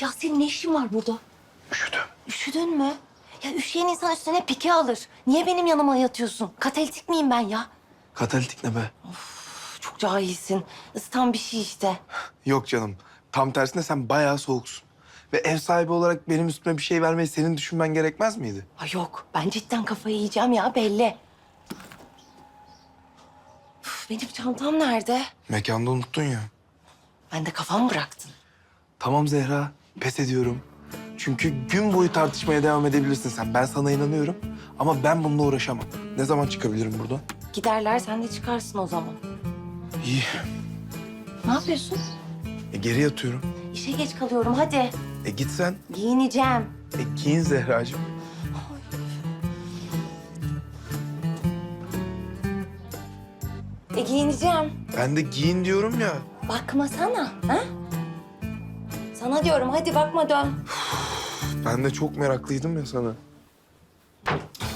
Ya senin ne işin var burada? Üşüdüm. Üşüdün mü? Ya üşüyen insan üstüne pike alır. Niye benim yanıma yatıyorsun? Katalitik miyim ben ya? Katalitik ne be? Çok cahilsin. Isıtan bir şey işte. Yok canım. Tam tersine sen bayağı soğuksun. Ve ev sahibi olarak benim üstüme bir şey vermeyi senin düşünmen gerekmez miydi? Ay yok. Ben cidden kafayı yiyeceğim ya belli. Üf, benim çantam nerede? Mekanda unuttun ya. Ben de kafamı bıraktın. Tamam Zehra, pes ediyorum. Çünkü gün boyu tartışmaya devam edebilirsin sen. Ben sana inanıyorum. Ama ben bununla uğraşamam. Ne zaman çıkabilirim buradan? Giderler sen de çıkarsın o zaman. İyi. Ne yapıyorsun? E, geri yatıyorum. İşe geç kalıyorum hadi. E git sen. Giyineceğim. E giyin Zehracığım. E giyineceğim. Ben de giyin diyorum ya. Bakma sana. Ha? Sana diyorum hadi bakma dön. Ben de çok meraklıydım ya sana.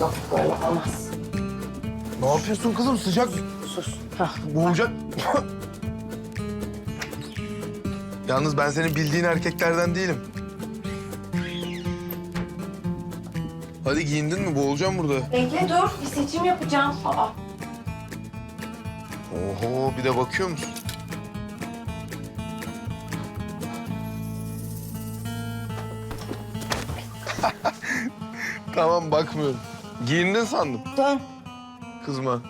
Yok böyle olmaz. Ne yapıyorsun kızım? Sıcak. Sus. Hah. Boğacak. Yalnız ben senin bildiğin erkeklerden değilim. Hadi giyindin mi? Boğulacağım burada. Bekle dur bir seçim yapacağım. Aa. Oho bir de bakıyor musun? Tamam bakmıyorum. Giyindin sandım. Dön. Kızma.